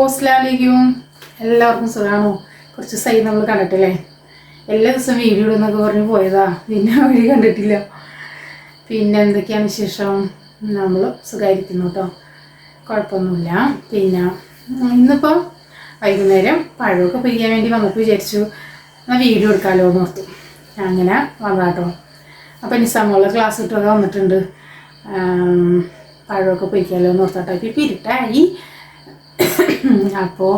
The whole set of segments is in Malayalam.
അസ്സലാമലൈക്കും എല്ലാവർക്കും സുഖമാണോ കുറച്ച് സൈ നമ്മൾ കണ്ടിട്ടില്ലേ? എല്ലാ ദിവസവും വീഡിയോ ഇടുന്നൊക്കെ പറഞ്ഞ് പോയതാ. പിന്നെ വഴി കണ്ടിട്ടില്ല. പിന്നെ എന്തൊക്കെയാണ് വിശേഷം? നമ്മൾ സുഖമായിരിക്കുന്നു കേട്ടോ. കുഴപ്പമൊന്നുമില്ല. പിന്നെ ഇന്നിപ്പോൾ വൈകുന്നേരം പഴമൊക്കെ പിരിക്കാൻ വേണ്ടി വന്നപ്പോൾ വിചാരിച്ചു എന്നാൽ വീഡിയോ എടുക്കാമല്ലോ എന്ന് ഓർത്തു. അങ്ങനെ വന്നതാട്ടോ അപ്പോൾ നിസാമുള്ള ക്ലാസ് ഇട്ടൊക്കെ വന്നിട്ടുണ്ട്. പഴമൊക്കെ പൊയ്ക്കാമല്ലോ എന്ന് ഓർത്താട്ടോ ഇപ്പം ഇരുട്ടായി. അപ്പോൾ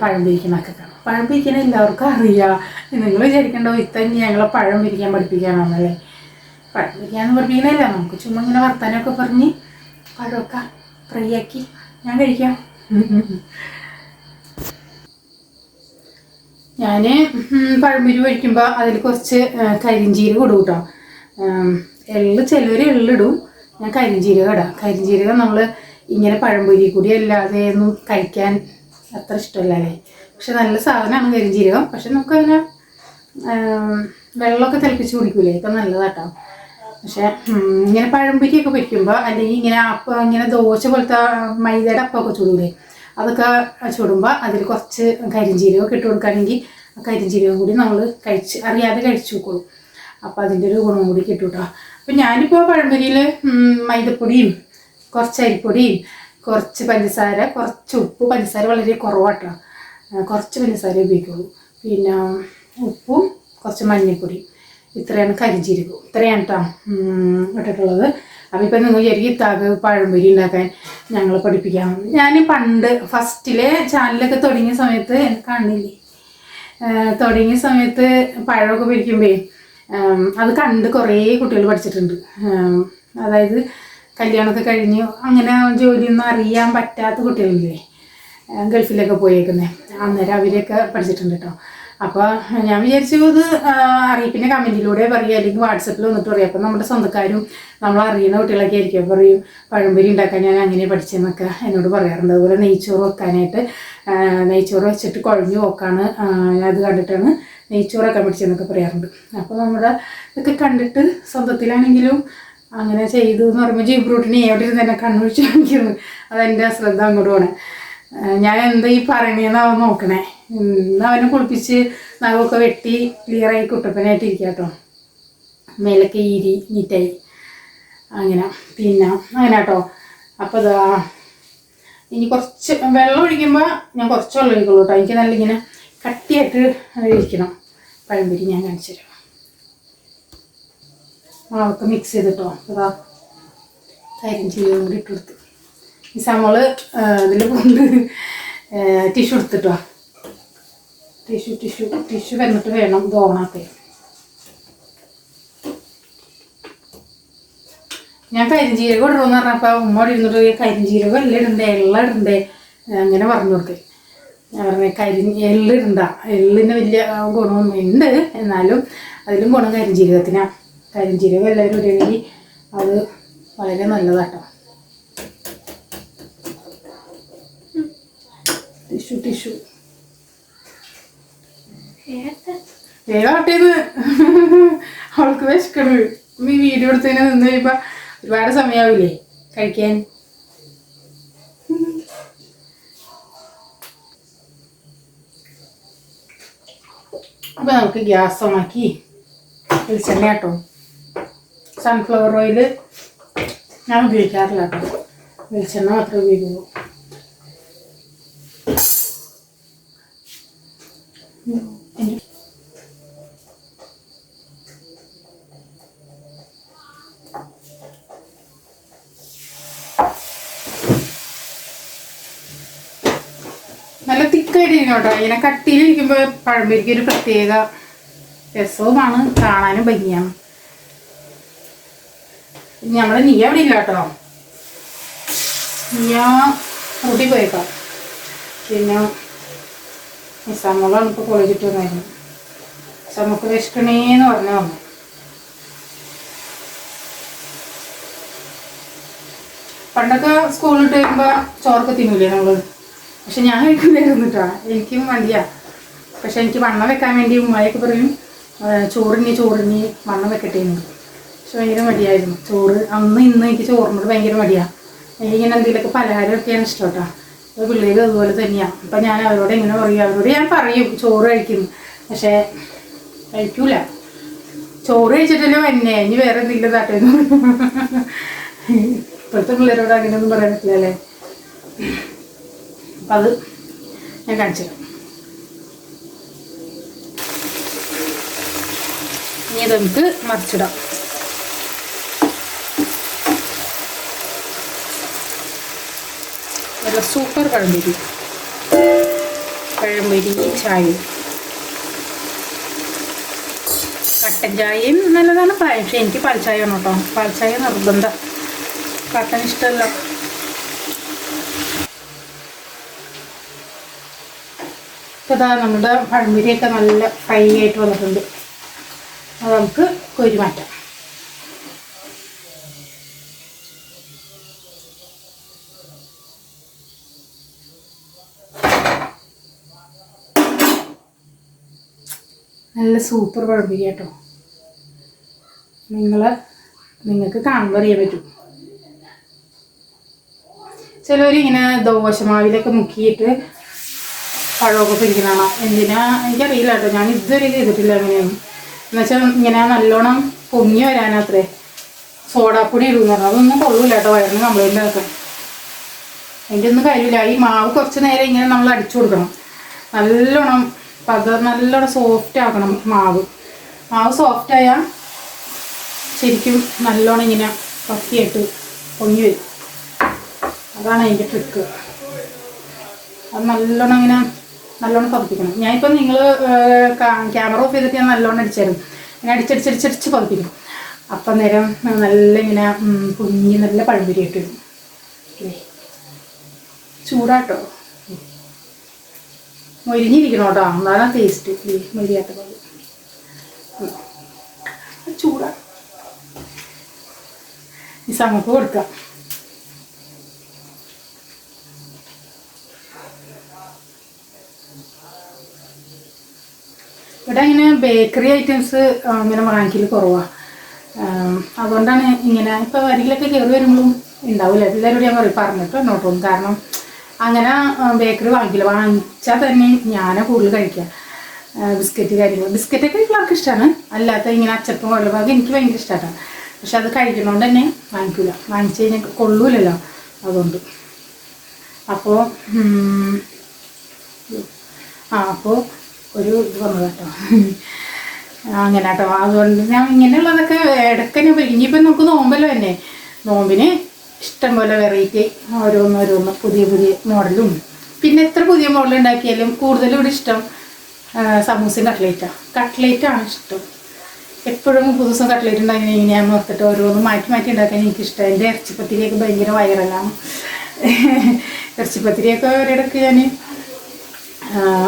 പഴം പിരിക്കണൊക്കെ കാണും. പഴം പിരിക്കണ എല്ലാവർക്കും അറിയാം. നിങ്ങൾ വിചാരിക്കണ്ടോ ഇത്തന്നെ ഞങ്ങളെ പഴം പിരിക്കാൻ പഠിപ്പിക്കാനാണല്ലേ പഴം പിരിക്കാന്ന് പഠിപ്പിക്കണല്ല നമുക്ക് ചുമ്മാ ഇങ്ങനെ വർത്താനമൊക്കെ പറഞ്ഞ് പഴമൊക്കെ ഫ്രൈ ആക്കി ഞാൻ കഴിക്കാം. ഞാൻ പഴംപൊരി കഴിക്കുമ്പോൾ അതിൽ കുറച്ച് കരിഞ്ചീരകം ഇടും കേട്ടോ. എള്ള് ചിലവർ എള്ളിടും ഞാൻ കരിഞ്ചീരകം ഇടാം. കരിഞ്ചീരകം നമ്മൾ ഇങ്ങനെ പഴംപൊരി കൂടി അല്ലാതെ ഒന്നും കഴിക്കാൻ അത്ര ഇഷ്ടമല്ലേ പക്ഷെ നല്ല സാധനമാണ് കരിഞ്ചീരകം. പക്ഷെ നമുക്കങ്ങനെ വെള്ളമൊക്കെ തിളപ്പിച്ച് കുടിക്കൂലേ? ഇപ്പം നല്ലതാട്ടോ. പക്ഷെ ഇങ്ങനെ പഴംപൊരിയൊക്കെ പൊരിക്കുമ്പോൾ അല്ലെങ്കിൽ ഇങ്ങനെ അപ്പം ഇങ്ങനെ ദോശ പോലത്തെ മൈദയുടെ അപ്പമൊക്കെ ചൂടൂലേ? അതൊക്കെ ചൂടുമ്പോൾ അതിൽ കുറച്ച് കരിഞ്ചീരകമൊക്കെ ഇട്ട് കൊടുക്കുകയാണെങ്കിൽ ആ കരിഞ്ചീരകം കൂടി നമ്മൾ കഴിച്ച് അറിയാതെ കഴിച്ചു നോക്കുള്ളൂ അപ്പോൾ അതിന്റെ ഒരു ഗുണം കൂടി കിട്ടും കേട്ടോ അപ്പം ഞാനിപ്പോൾ പഴംപൊരിയിൽ മൈദപ്പൊടിയും കുറച്ച് അരിപ്പൊടിയും കുറച്ച് പഞ്ചസാര കുറച്ച് ഉപ്പ്. പഞ്ചസാര വളരെ കുറവാട്ടോ. കുറച്ച് പഞ്ചസാര ഉപയോഗിക്കുള്ളൂ. പിന്നെ ഉപ്പും കുറച്ച് മഞ്ഞൾപ്പൊടി ഇത്രയാണ് കരിഞ്ചീരകം. ഇത്രയാണ് കേട്ടോ ഇട്ടിട്ടുള്ളത്. അപ്പോൾ ഇപ്പം നിങ്ങൾ ശരിക്കും താക പഴംപൊരി ഉണ്ടാക്കാൻ ഞങ്ങൾ പഠിപ്പിക്കാം ഞാൻ പണ്ട് ഫസ്റ്റിലെ ചാനലൊക്കെ തുടങ്ങിയ സമയത്ത് എനിക്ക് കാണില്ലേ ആഹ് തുടങ്ങിയ സമയത്ത് പഴമൊക്കെ പൊരിക്കുമ്പോഴേ അത് കണ്ട് കുറേ കുട്ടികൾ പഠിച്ചിട്ടുണ്ട്. അതായത് കല്യാണമൊക്കെ കഴിഞ്ഞ്. അങ്ങനെ ജോലിയൊന്നും അറിയാൻ പറ്റാത്ത കുട്ടികളില്ലേ ഗൾഫിലൊക്കെ പോയേക്കുന്നത് അന്നേരം അവരെയൊക്കെ പഠിച്ചിട്ടുണ്ട് കേട്ടോ അപ്പോൾ ഞാൻ വിചാരിച്ചു ഇത് അറിയിപ്പിന്റെ കമന്റിലൂടെ പറയുക അല്ലെങ്കിൽ വാട്സപ്പിൽ വന്നിട്ട് പറയും. അപ്പം നമ്മുടെ സ്വന്തക്കാരും നമ്മൾ അറിയുന്ന കുട്ടികളൊക്കെ ആയിരിക്കും. പറയും പഴംപൊരി ഉണ്ടാക്കാൻ ഞാൻ അങ്ങനെ പഠിച്ചെന്നൊക്കെ എന്നോട് പറയാറുണ്ട്. അതുപോലെ നെയ്ച്ചോറ് വെക്കാനായിട്ട് നെയ്ച്ചോറ് വെച്ചിട്ട് കുഴഞ്ഞു പോക്കാണ് അത് കണ്ടിട്ടാണ് നെയ്ച്ചോറൊക്കെ പഠിച്ചെന്നൊക്കെ പറയാറുണ്ട്. അപ്പോൾ നമ്മുടെ ഇതൊക്കെ കണ്ടിട്ട് സ്വന്തത്തിലാണെങ്കിലും അങ്ങനെ ചെയ്തു എന്ന് പറയുമ്പോൾ ജീപ്പ് റൂട്ടിനെ എവിടെ ഇരുന്ന് എന്നെ കാണിക്കുന്നു. അതെന്റെ അശ്രദ്ധ അങ്ങോട്ട് പോണേ. ഞാൻ എന്താ ഈ പറയണേന്ന് അവൻ നോക്കണേ. ഇന്ന് അവനെ കുളിപ്പിച്ച് നഖമൊക്കെ വെട്ടി ക്ലിയറായി കുട്ടപ്പനായിട്ട് ഇരിക്കുക കേട്ടോ മേലൊക്കെ ഈരി നീറ്റായി. അങ്ങനെ പിന്നെ അങ്ങനെ കേട്ടോ അപ്പോൾ ഇതാ ഇനി കുറച്ച് വെള്ളം ഒഴിക്കുമ്പോൾ ഞാൻ കുറച്ച് വെള്ളം ഒഴിക്കുള്ളൂ കേട്ടോ എനിക്ക് നല്ല ഇങ്ങനെ കട്ടിയായിട്ട് ഇരിക്കണം. പഴംപൊരി ഞാൻ കാണിച്ചു തരാം. മാവൊക്കെ മിക്സ് ചെയ്തിട്ടോ. അതാ കരിഞ്ചീരകം കൂടി ഇട്ട് കൊടുത്ത്. ഈ സമൾ ഇതിൽ കൊണ്ട് ടിഷ്യൂ എടുത്തിട്ടോ. ടിഷ്യൂ ടിഷ്യൂ ടിഷ്യൂ വന്നിട്ട് വേണം ഇത് ഞാൻ കരിഞ്ചീരകം ഇടണമെന്ന് പറഞ്ഞപ്പോൾ ഉമ്മ ഇരുന്നിട്ട് കരിഞ്ചീരകം എല്ലാം ഇടണ്ടേ എല്ലാം ഇടണ്ടേ അങ്ങനെ പറഞ്ഞു കൊടുത്തേ. ഞാൻ പറഞ്ഞ കരി എള്ളിടണ്ട എള്ളിന് വലിയ ഗുണമൊന്നും ഉണ്ട് എന്നാലും അതിലും ഗുണം കരിഞ്ചീരകത്തിനാ. കരിഞ്ചീരകം എല്ലാവരും ഇടുകയാണെങ്കിൽ അത് വളരെ നല്ലതാട്ടോ. Tissue tissue. വേഗം. ആട്ടേന്ന് അവൾക്ക് വിശക്കണ് ഈ വീഡിയോ എടുത്തതിന് നിന്ന് കഴിയുമ്പോൾ ഒരുപാട് സമയാവില്ലേ? കഴിക്കാൻ. അപ്പൊ നമുക്ക് ഗ്യാസ് ഓണാക്കി വെളിച്ചെണ്ണ കേട്ടോ സൺഫ്ലവർ ഓയിൽ ഞാൻ ഉപയോഗിക്കാറില്ല കേട്ടോ. വെളിച്ചെണ്ണ മാത്രമേ ഉപയോഗിക്കുള്ളൂ. നല്ല തിക്കായിട്ട് കേട്ടോ. ഇങ്ങനെ കട്ടിയിലിരിക്കുമ്പോൾ പഴംപൊരിക്ക് ഒരു പ്രത്യേക രസവുമാണ്. കാണാനും ഭംഗിയാണ്. ഇനി നമ്മൾ നീ എവിടെ ഇല്ല കേട്ടോ. നീയ കൂട്ടി പോയേക്കാം. പിന്നെ നിസാമോളാണ് ഇപ്പോൾ കോളേജിട്ട് വന്നായിരുന്നു. നമുക്ക് വിശക്കണേന്ന് പറഞ്ഞു വന്നു. പണ്ടൊക്കെ സ്കൂളിൽ വരുമ്പോൾ ചോറൊക്കെ തിന്നൂലേ നമ്മൾ? പക്ഷെ ഞാൻ കഴിക്കുന്നായിരുന്നു കേട്ടോ എനിക്കും മതിയാ പക്ഷെ എനിക്ക് വണ്ണം വെക്കാൻ വേണ്ടി ഉമ്മയൊക്കെ പറയും ചോറിഞ്ഞ് ചോറിനി വണ്ണം വെക്കട്ടെ എന്ന്. പക്ഷെ ഭയങ്കര മടിയായിരുന്നു. ചോറ് അന്ന് ഇന്ന് എനിക്ക് ചോറിനോട് ഭയങ്കര മടിയാണ് എനിക്കിങ്ങനെ എന്തെങ്കിലുമൊക്കെ പലഹാരമൊക്കെയാണ് ഇഷ്ടം കേട്ടോ. അപ്പോൾ പിള്ളേർ അതുപോലെ തന്നെയാണ് അപ്പം ഞാൻ അവരോട് എങ്ങനെ പറയും? അവരോട് ഞാൻ പറയും ചോറ് കഴിക്കുന്നു പക്ഷേ കഴിക്കൂല. ചോറ് കഴിച്ചിട്ടല്ലേ വന്നെ. ഇനി വേറെ എന്തെങ്കിലും താട്ടേന്ന് ഇപ്പോഴത്തെ പിള്ളേരോട് അങ്ങനെയൊന്നും പറയാൻ പറ്റില്ല അല്ലേ? അപ്പം അത് ഞാൻ കാണിച്ചു തരാം. ഇനി നമുക്ക് മറിച്ചിടാം. നല്ല സൂപ്പർ പഴംപൊരി പഴംപൊരി ചായയും കട്ടൻ ചായയും നല്ലതാണ്. പക്ഷേ എനിക്ക് പാൽച്ചായ വേണം കേട്ടോ. പാൽച്ചായ നിർബന്ധം. കട്ടൻ ഇഷ്ടമല്ല. ഇപ്പതാ നമ്മുടെ പഴംപൊരിയൊക്കെ നല്ല ഫ്രൈ ആയിട്ട് വന്നിട്ടുണ്ട്. അത് നമുക്ക് കോരി മാറ്റാം. നല്ല സൂപ്പർ പഴംപൊരി കേട്ടോ നിങ്ങൾ നിങ്ങൾക്ക് കാണുമ്പോൾ അറിയാൻ പറ്റും. ചിലവർ ഇങ്ങനെ ദോശമാവിലൊക്കെ മുക്കിയിട്ട് പഴമൊക്കെ പിടിക്കുന്നതാണ് എന്തിനാ? എനിക്കറിയില്ല കേട്ടോ. ഞാൻ ഇതുവരെ ചെയ്തിട്ടില്ല അങ്ങനെയൊന്നും. എന്നുവെച്ചാൽ ഇങ്ങനെ നല്ലോണം പൊങ്ങി വരാനത്രേ സോഡാപ്പൊടി ഇടുമെന്ന് പറഞ്ഞു. അതൊന്നും കൊള്ളൂല കേട്ടോ. വയറിന് കംപ്ലൈന്റ് ആക്കാൻ അതിന്റെ ഒന്നും കാര്യമില്ല. ഈ മാവ് കുറച്ച് നേരം ഇങ്ങനെ നമ്മൾ അടിച്ചു കൊടുക്കണം. നല്ലോണം പത നല്ലോണം സോഫ്റ്റ് ആക്കണം മാവ്. മാവ് സോഫ്റ്റ് ആയാൽ ശരിക്കും നല്ലോണം ഇങ്ങനെ പത്തിയായിട്ട് പൊങ്ങി വരും. അതാണ് അതിന്റെ ട്രിക്ക് അത് നല്ലോണം ഇങ്ങനെ നല്ലോണം പതിപ്പിക്കണം. ഞാനിപ്പം നിങ്ങൾ ക്യാമറ ഓഫ് ചെയ്തിട്ട് ഞാൻ നല്ലോണം അടിച്ചായിരുന്നു ഇങ്ങനെ അടിച്ചടിച്ചടിച്ചടിച്ച് പതിപ്പിക്കും. അപ്പം നേരം നല്ല ഇങ്ങനെ കുഞ്ഞി നല്ല പഴംപൊരിയായിട്ട് വരും. ചൂടാട്ടോ. മൊരിഞ്ഞിരിക്കണം കേട്ടോ എന്നാലും ടേസ്റ്റ് ഈ മൊരിയാട്ട പതി ചൂടാ. ഈ സമക്ക് കൊടുക്കാം. ഇവിടെ ഇങ്ങനെ ബേക്കറി ഐറ്റംസ് ഇങ്ങനെ വാങ്ങിക്കൽ കുറവാണ് അതുകൊണ്ടാണ് ഇങ്ങനെ ഇപ്പോൾ വരികളൊക്കെ കയറി വരുമ്പോഴും ഉണ്ടാവില്ല എല്ലാവരോടും ഞാൻ പറയും പറഞ്ഞിട്ട് എന്നോട്ടും കാരണം അങ്ങനെ ബേക്കറി വാങ്ങിക്കില്ല. വാങ്ങിച്ചാൽ തന്നെ ഞാനാ കൂടുതൽ കഴിക്കുക ബിസ്ക്കറ്റ് കാര്യങ്ങൾ. ബിസ്ക്കറ്റൊക്കെ പിള്ളേർക്ക് ഇഷ്ടമാണ് അല്ലാത്ത ഇങ്ങനെ അച്ചപ്പം വെള്ളഭാഗം എനിക്ക് ഭയങ്കര ഇഷ്ടമാണ് പക്ഷെ അത് കഴിക്കണോണ്ട് തന്നെ വാങ്ങിക്കില്ല വാങ്ങിച്ചു കഴിഞ്ഞാൽ കൊള്ളൂലല്ലോ അതുകൊണ്ട്. അപ്പോൾ ആ അപ്പോൾ ഒരു ഇത് വന്നത് കേട്ടോ അങ്ങനെ കേട്ടോ അതുകൊണ്ട് ഞാൻ ഇങ്ങനെയുള്ളതൊക്കെ ഇടയ്ക്ക് പറയും ഇനിയിപ്പോൾ നമുക്ക് നോമ്പല്ലോ തന്നെ നോമ്പിന് ഇഷ്ടം പോലെ വെറൈറ്റി ഓരോന്നോരോന്ന് ഓരോന്ന് പുതിയ പുതിയ മോഡലും പിന്നെ എത്ര പുതിയ മോഡൽ ഉണ്ടാക്കിയാലും കൂടുതലും ഇവിടെ ഇഷ്ടം സമൂസയും കട്ട്ലേറ്റാണ് കട്ട്ലേറ്റാണ് ഇഷ്ടം. എപ്പോഴും പുതുസം കട്ട്ലേറ്റ് ഉണ്ടാക്കി ഇങ്ങനെയാന്ന് ഓർത്തിട്ട് ഓരോന്ന് മാറ്റി മാറ്റി ഉണ്ടാക്കാൻ എനിക്കിഷ്ടം. എന്റെ ഇറച്ചിപ്പത്തിരിയൊക്കെ ഭയങ്കര വൈറലാണ് ഇറച്ചിപ്പത്തിരിയൊക്കെ ഒരിടക്ക് ഞാൻ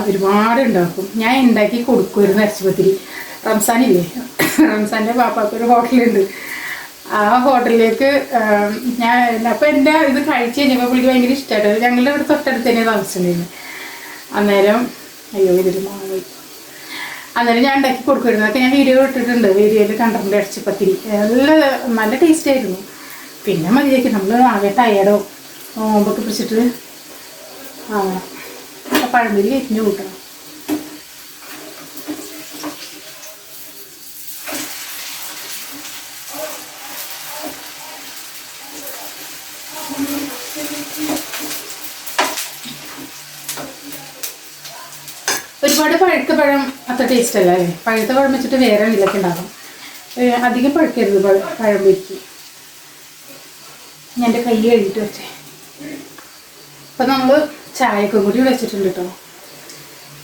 ഒരുപാട് ഉണ്ടാക്കും. ഞാൻ ഉണ്ടാക്കി കൊടുക്കുമായിരുന്നു ഇറച്ചിപ്പത്തിരി. റംസാനില്ലേ? റംസാന്റെ പാപ്പാക്കൊരു ഹോട്ടലുണ്ട് ആ ഹോട്ടലിലേക്ക് ഞാൻ അപ്പോൾ എന്റെ ഇത് കഴിച്ച് കഴിഞ്ഞപ്പോൾ പുള്ളിക്ക് ഭയങ്കര ഇഷ്ടമായിട്ട് ഞങ്ങളുടെ ഇവിടെ തൊട്ടടുത്ത് തന്നെ താമസിച്ചിട്ടുണ്ടായിരുന്നു അന്നേരം അയ്യോ ഇതിൽ മാറി അന്നേരം ഞാൻ ഉണ്ടാക്കി കൊടുക്കുമായിരുന്നു. അതൊക്കെ ഞാൻ വീഡിയോ ഇട്ടിട്ടുണ്ട്. വീഡിയോയിൽ കണ്ടിട്ടുണ്ട് ഇറച്ചിപ്പത്തിരി. നല്ല നല്ല ടേസ്റ്റ് ആയിരുന്നു. പിന്നെ മതിയാക്കി. നമ്മൾ ആകെ ടയർഡോ നോമ്പൊക്കെ പിടിച്ചിട്ട് ആ പഴമ്പൊരി എരിഞ്ഞു കൂട്ടണം. ഒരുപാട് പഴുത്ത പഴം അത്ര ടേസ്റ്റ് അല്ല. അല്ലേ പഴുത്ത പഴം വെച്ചിട്ട് വേറെ ഇതിലൊക്കെ ഉണ്ടാകും അധികം പഴുക്കരുത് പഴം പൊരിക്ക് ഞാൻ എന്റെ കൈ കഴുകിയിട്ട് വെച്ചേ. അപ്പം നമ്മൾ ചായക്കും കൂടി ഇവിടെ വെച്ചിട്ടുണ്ട് കേട്ടോ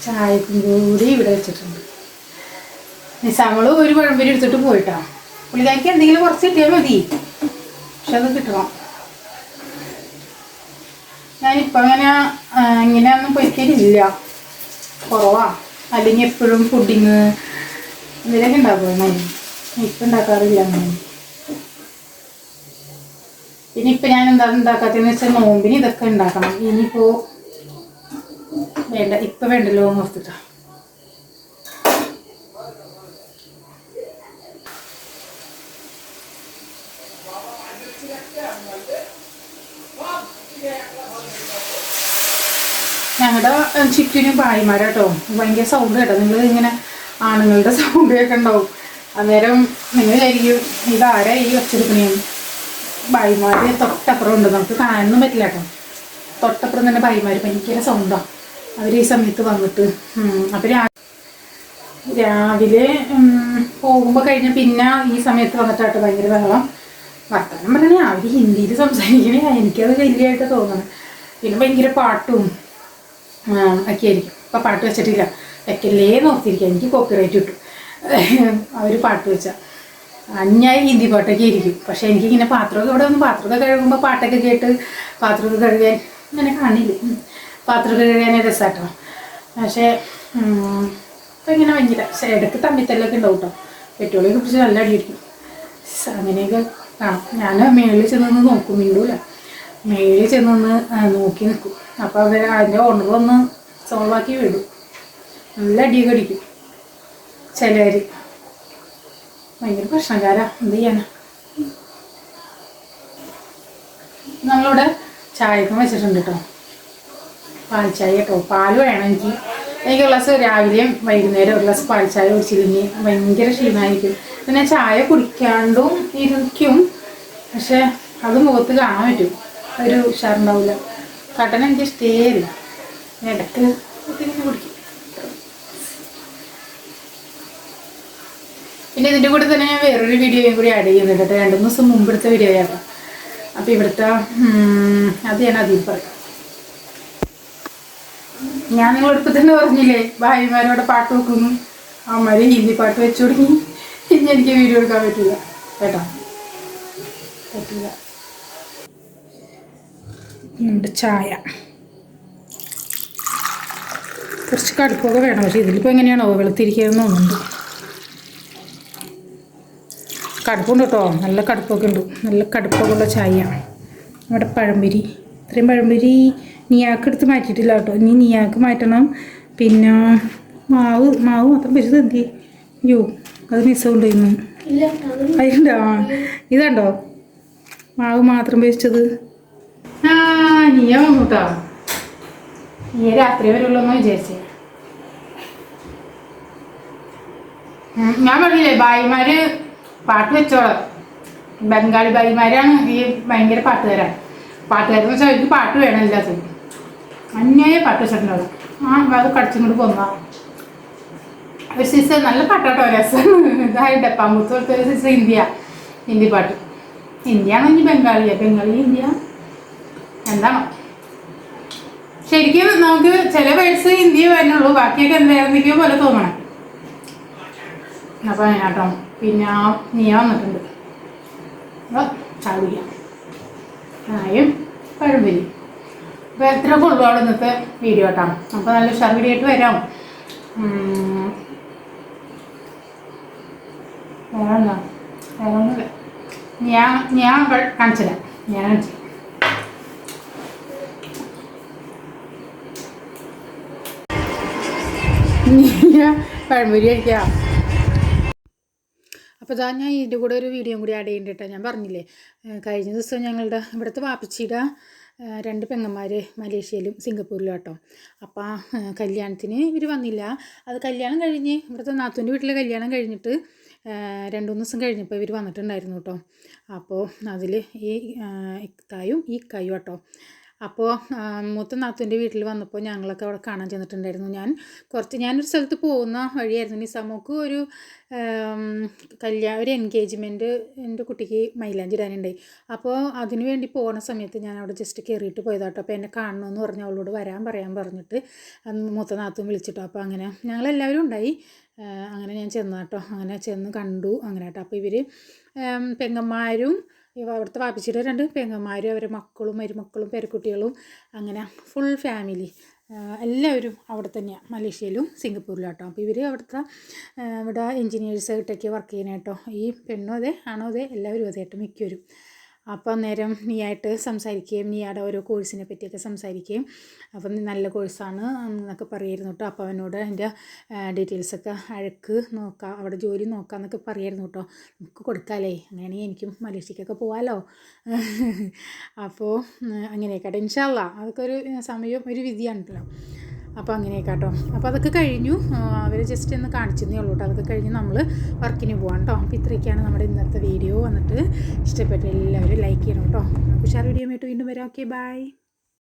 ചായക്കും കൂടി ഇവിടെ വെച്ചിട്ടുണ്ട്. നിസാമൾ ഒരു പഴംപൊരി എടുത്തിട്ട് പോയിട്ടാ. പുള്ളിക്കാരിക്ക് എന്തെങ്കിലും കുറച്ച് കിട്ടിയാൽ മതി. പക്ഷെ അത് കിട്ടണം. ഞാനിപ്പോൾ അങ്ങനെ ഇങ്ങനെയൊന്നും പൊരിക്കലില്ല. കുറവാ. അല്ലെങ്കിൽ എപ്പോഴും പുഡിങ് ഇതിലൊക്കെ ഉണ്ടാക്കുമായിരുന്നു ഇപ്പം ഉണ്ടാക്കാറില്ല അങ്ങനെ. പിന്നെ ഇപ്പം ഞാൻ എന്താ ഉണ്ടാക്കാത്തതെന്ന് വെച്ചാൽ നോമ്പിന് ഇതൊക്കെ ഉണ്ടാക്കണം. ഇനിയിപ്പോൾ വേണ്ട ഇപ്പം വേണ്ടല്ലോ എന്ന് ഓർത്തിട്ടാ. ഞങ്ങളുടെ ചുറ്റിനും ഭായിമാരാട്ടോ ഭയങ്കര സൗണ്ട് കേട്ടോ. നിങ്ങൾ ഇങ്ങനെ ആണുങ്ങളുടെ സൗണ്ട് ഒക്കെ ഉണ്ടാവും അന്നേരം നിങ്ങൾ വിചാരിക്കും ഇതാരാ ഈ വെച്ചെടുക്കണേന്ന് ഭായിമാര് തൊട്ടപ്പുറം ഉണ്ട്. നമുക്ക് കാണാനൊന്നും പറ്റില്ല കേട്ടോ. തൊട്ടപ്പുറം തന്നെ ഭായിമാര്. ഭയങ്കര സൗണ്ടാണ് അവർ ഈ സമയത്ത് വന്നിട്ട്. അപ്പം രാവിലെ പോകുമ്പോൾ കഴിഞ്ഞ പിന്നെ ഈ സമയത്ത് വന്നിട്ടാട്ടോ ഭയങ്കര ബഹളം. വർത്തമാനം പറഞ്ഞാൽ അവർ ഹിന്ദിയിൽ സംസാരിക്കണേ എനിക്കത് വലിയതായിട്ട് തോന്നണം. പിന്നെ ഭയങ്കര പാട്ടും ഒക്കെ ആയിരിക്കും ഇപ്പം പാട്ട് വെച്ചിട്ടില്ല. വെക്കല്ലേ നോക്കിയിരിക്കുക എനിക്ക് കോപ്പിറൈറ്റ് കിട്ടും. അവർ പാട്ട് വെച്ചാൽ അന്യായി ഹിന്ദി പാട്ടൊക്കെ ആയിരിക്കും. പക്ഷെ എനിക്കിങ്ങനെ പാത്രമൊക്കെ ഇവിടെ വന്ന് പാത്രമൊക്കെ കഴുകുമ്പോൾ പാട്ടൊക്കെ കേട്ട് പാത്രമൊക്കെ കഴുകാൻ അങ്ങനെ കാണില്ല. പാത്രമൊക്കെ കഴുകാൻ രസമാട്ടോ പക്ഷേ ഇപ്പം ഇങ്ങനെ ഭയങ്കര ഇടയ്ക്ക് തമ്മിത്തല്ലൊക്കെ ഉണ്ടാവും കേട്ടോ പെട്രോളിയൊക്കെ പിടിച്ച് നല്ല അടിയിരിക്കും അങ്ങനെയൊക്കെ കാണാം. ഞാൻ മേളിൽ ചെന്ന് നോക്കും. മിണ്ടൂല. മേളിൽ ചെന്നൊന്ന് നോക്കി നിൽക്കും. അപ്പോൾ അവർ അതിന്റെ ഓണർ സോൾവാക്കി വിടും. നല്ല അടിയൊക്കെ അടിക്കും. ചിലർ ഭയങ്കര പ്രശ്നക്കാരാ. എന്ത് ചെയ്യാനാ? നമ്മളിവിടെ ചായക്കും വെച്ചിട്ടുണ്ട് കേട്ടോ. പാൽ ചായ കേട്ടോ. പാൽ വേണം എനിക്ക്. എനിക്ക് ഗ്ലാസ് രാവിലെയും വൈകുന്നേരം ഒരു ഗ്ലാസ് പാൽ ചായ കുടിച്ചില്ലെങ്കിൽ ഭയങ്കര ക്ഷീണമായിരിക്കും. പിന്നെ ചായ കുടിക്കാണ്ടും ഇരിക്കും. പക്ഷെ അത് മുഖത്ത് കാണാൻ പറ്റും. ഒരു ഉഷാറുണ്ടാവില്ല കട്ടൻ എനിക്ക് ഇഷ്ടേയില്ല ഇടയ്ക്ക് ഇങ്ങനെ കുടിക്കും. പിന്നെ ഇതിന്റെ കൂടെ തന്നെ ഞാൻ വേറൊരു വീഡിയോയും കൂടി ആഡ് ചെയ്യുന്നുണ്ട് കേട്ടോ. രണ്ട് മൂന്ന് ദിവസം മുമ്പ് എടുത്ത വീഡിയോ ആയിരുന്നു. അപ്പോൾ ഇവിടുത്തെ അത് ഞാൻ അതിൽ പറയാം. ഞാൻ നിങ്ങളെടുപ്പ് തന്നെ പറഞ്ഞില്ലേ ഭാര്യമാരോട് പാട്ട് വെക്കുന്നു. അമ്മമാരെ ഹിന്ദി പാട്ട് വെച്ചു തുടങ്ങി. ഇനി എനിക്ക് വീഡിയോ എടുക്കാൻ പറ്റില്ല. കേട്ടോ? പറ്റില്ല. നമ്മുടെ ചായ. കുറച്ച് കടുപ്പൊക്കെ വേണം പക്ഷേ ഇതിലിപ്പോൾ എങ്ങനെയാണോ വെളുത്തിരിക്കുന്നു തോന്നുന്നുണ്ട്. കടുപ്പുണ്ട് കേട്ടോ നല്ല കടുപ്പൊക്കെ ഉണ്ട്. നല്ല കടുപ്പൊക്കെ ഉള്ള ചായ. നമ്മുടെ പഴംപൊരി. ഇത്രയും പഴംപൊരി നിയാക്ക് എടുത്ത് മാറ്റിയിട്ടില്ല കേട്ടോ. ഇനി നിയാക്ക് മാറ്റണം. പിന്നെ മാവ് മാവ് മാത്രം വെച്ചത് എന്തി അയ്യോ അത് മിസ്സുണ്ട് ഇന്ന്. ആ ഇതാണ്ടോ? മാവ് മാത്രം വെച്ചത് ആ നീയ വന്നു കേട്ടോ നീ രാത്രി വരുള്ളൂന്ന് വിചാരിച്ചേ. ഞാൻ പറഞ്ഞില്ലേ ഭായിമാര് പാട്ട് വെച്ചോളാം. ബംഗാളി ഭായിമാരാണ് ഈ ഭയങ്കര പാട്ടുകാരാണ്. പാട്ടുകാരെന്ന് വെച്ചാൽ അവർക്ക് പാട്ട് വേണം എല്ലാത്തിനും. അന്യായ പാട്ട് വെച്ചിട്ടുണ്ടാവും ആ അത് കടിച്ചിങ്ങോട്ട് പോന്നാ. ഒരു സിസ് നല്ല പാട്ടാട്ടോ രസം. ഇതായി ഡപ്പാമ്പൂത്ത് പോലത്തെ ഒരു സിസ് ഇന്ത്യ. ഹിന്ദി പാട്ട്. ഹിന്ദി ആണോ ഇനി ബംഗാളിയാ. ബംഗാളി ഹിന്ദിയ എന്താണോ? ശരിക്കും നമുക്ക് ചില വേർഡ്സ് ഹിന്ദിയെ വരുന്നുള്ളൂ ബാക്കിയൊക്കെ എന്തായിരുന്നെങ്കിയോ പോലെ തോന്നണം. അപ്പൊ അതിനാട്ടോ പിന്നെ നീയ വന്നിട്ടുണ്ട്. അപ്പോൾ ചാടിക്കാം നായും പഴംപൊരി അപ്പോൾ എത്ര കൊള്ളു അവിടെ ഇന്നത്തെ വീഡിയോ കേട്ടോ അപ്പോൾ നല്ല ഉഷാർ വീഡിയോ ആയിട്ട് വരാം. വേറെ എന്താ വേറെ ഒന്നുമില്ല ഞാൻ ഞാൻ കാണിച്ചില്ല. ഞാൻ കാണിച്ചു പഴംപൊരി അപ്പോൾ ഇതാ ഞാൻ ഇതിന്റെ കൂടെ ഒരു വീഡിയോ കൂടി ആഡ് ചെയ്യുന്നുണ്ട് ഞാൻ പറഞ്ഞില്ലേ കഴിഞ്ഞ ദിവസം ഞങ്ങളുടെ ഇവിടുത്തെ വാപ്പച്ചിയുടെ രണ്ട് പെങ്ങന്മാർ മലേഷ്യയിലും സിംഗപ്പൂരിലും കേട്ടോ അപ്പോൾ കല്യാണത്തിന് ഇവർ വന്നില്ല. അത് കല്യാണം കഴിഞ്ഞ് ഇവിടുത്തെ നാത്തൂന്റെ വീട്ടിലെ കല്യാണം കഴിഞ്ഞിട്ട് രണ്ട് മൂന്ന് ദിവസം കഴിഞ്ഞപ്പോൾ ഇവർ വന്നിട്ടുണ്ടായിരുന്നു കേട്ടോ അപ്പോൾ അതിൽ ഈ ഇക്കായും ഈ കായും കേട്ടോ അപ്പോൾ മൂത്ത നാത്തൂന്റെ വീട്ടിൽ വന്നപ്പോൾ ഞങ്ങളൊക്കെ അവിടെ കാണാൻ ചെന്നിട്ടുണ്ടായിരുന്നു. ഞാൻ കുറച്ച് ഞാനൊരു സ്ഥലത്ത് പോകുന്ന വഴിയായിരുന്നു. നിസാമോക്ക് ഒരു കല്യാണ ഒരു എൻഗേജ്മെന്റ് എന്റെ കുട്ടിക്ക് മൈലാഞ്ചി ഇടാനുണ്ടായി. അപ്പോൾ അതിനു വേണ്ടി പോകുന്ന സമയത്ത് ഞാൻ അവിടെ ജസ്റ്റ് കയറിയിട്ട് പോയതാട്ടോ. അപ്പോൾ എന്നെ കാണണമെന്ന് പറഞ്ഞ് അവളോട് വരാൻ പറയാൻ പറഞ്ഞിട്ട് മൂത്ത നാത്തും വിളിച്ചിട്ടോ. അപ്പോൾ അങ്ങനെ ഞങ്ങളെല്ലാവരും ഉണ്ടായി. അങ്ങനെ ഞാൻ ചെന്നാട്ടോ. അങ്ങനെ ചെന്ന് കണ്ടു അങ്ങനെ കേട്ടോ അപ്പോൾ ഇവർ പെങ്ങന്മാരും ഇവ അവിടുത്തെ വാപ്പിച്ചിട്ട് രണ്ട് പെങ്ങന്മാരും അവരെ മക്കളും മരുമക്കളും പെരക്കുട്ടികളും അങ്ങനെ ഫുൾ ഫാമിലി എല്ലാവരും അവിടെ തന്നെയാണ് മലേഷ്യയിലും സിംഗപ്പൂരിലും കേട്ടോ അപ്പോൾ ഇവർ അവിടുത്തെ ഇവിടെ എൻജിനീയേഴ്സ് ഇട്ടൊക്കെ വർക്ക് ചെയ്യണേട്ടോ ഈ പെണ്ണും അതെ ആണോ അതെ എല്ലാവരും അതെ കേട്ടോ മിക്കവരും. അപ്പോൾ അന്നേരം നീയായിട്ട് സംസാരിക്കുകയും നീയുടെ ഓരോ കോഴ്സിനെ പറ്റിയൊക്കെ സംസാരിക്കുകയും. അപ്പം നല്ല കോഴ്സാണ് എന്നൊക്കെ പറയായിരുന്നു കേട്ടോ. അപ്പോൾ അവനോട് അതിന്റെ ഡീറ്റെയിൽസൊക്കെ അഴക്ക് നോക്കാം അവിടെ ജോലി നോക്കാമെന്നൊക്കെ പറയായിരുന്നു കേട്ടോ. നമുക്ക് കൊടുക്കാമല്ലേ അങ്ങനെയാണെങ്കിൽ എനിക്കും മലേഷ്യക്കൊക്കെ പോകാമല്ലോ അപ്പോൾ അങ്ങനെയൊക്കെ ഇൻഷാല്ല അതൊക്കെ ഒരു സമയം ഒരു വിധിയാണല്ലോ. അപ്പോൾ അങ്ങനെയൊക്കെ കേട്ടോ അപ്പോൾ അതൊക്കെ കഴിഞ്ഞു. അവർ ജസ്റ്റ് ഒന്ന് കാണിച്ചെന്നേ ഉള്ളൂ കേട്ടോ. അതൊക്കെ കഴിഞ്ഞ് നമ്മൾ വർക്കിന് പോകാം കേട്ടോ. അപ്പോൾ ഇത്രയൊക്കെയാണ് നമ്മുടെ ഇന്നത്തെ വീഡിയോ. വന്നിട്ട് ഇഷ്ടപ്പെട്ട എല്ലാവരും ലൈക്ക് ചെയ്യണം കേട്ടോ. നമുക്ക് ഉഷാർ വീഡിയോ വീണ്ടും വരാം. Okay bye